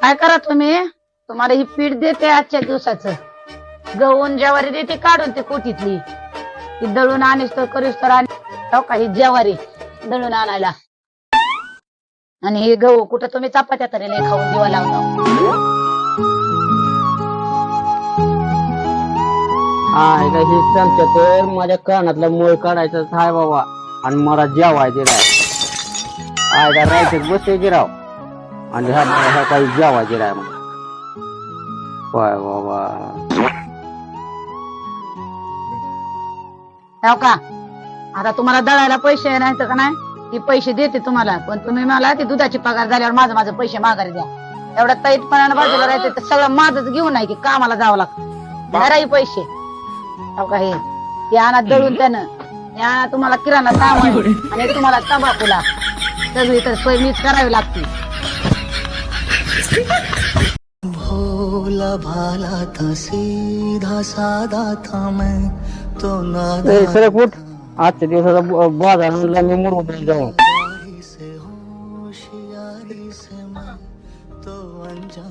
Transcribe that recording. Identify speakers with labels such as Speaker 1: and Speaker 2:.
Speaker 1: काय करा तुम्ही? तुम्हाला ही पीठ देते आजच्या दिवसाचं. गहून ज्वारी देते काढून ते कोटीतली ती दळून आणीस तर करीस तर आणि हो का? ही ज्वारी दळून आणायला. आणि हे गहू कुठं तुम्ही चपात्या तरी नाही खाऊन दिवा लावता.
Speaker 2: आहे का हे सांगतो तर? माझ्या कानातला मूळ काढायचा आहे बाबा. आणि मला जेवायचे राय आहे का राहायचं? बसते गिराव आणि ह्या ह्या काही जेवायचे मग काय बाबा.
Speaker 1: हो का? आता तुम्हाला दळायला पैसे नाही तर का नाही? ती पैसे देते तुम्हाला पण तुम्ही मला ती दुधाची पगार झाल्यावर माझं माझं पैसे माघारी द्या. एवढ्या तैतपणानं बाजूला राहायचं तर सगळं माझंच घेऊन नाही की कामाला जावं लागतं. घराही पैसे. हो का हे? ते आणा दळून त्यानं. हे आणा तुम्हाला किराणा सामान आणि तुम्हाला तंबाखूला. सगळी तर सोय मीच करावी लागते.
Speaker 3: भोला भाला था सीधा सादा था मैं तो नादा
Speaker 2: ए, सर कुठ आजच्या दिवसाचा ब- बाजार आणला मी मुरगुड जाऊन
Speaker 3: से होशियारी से मैं तो अनजान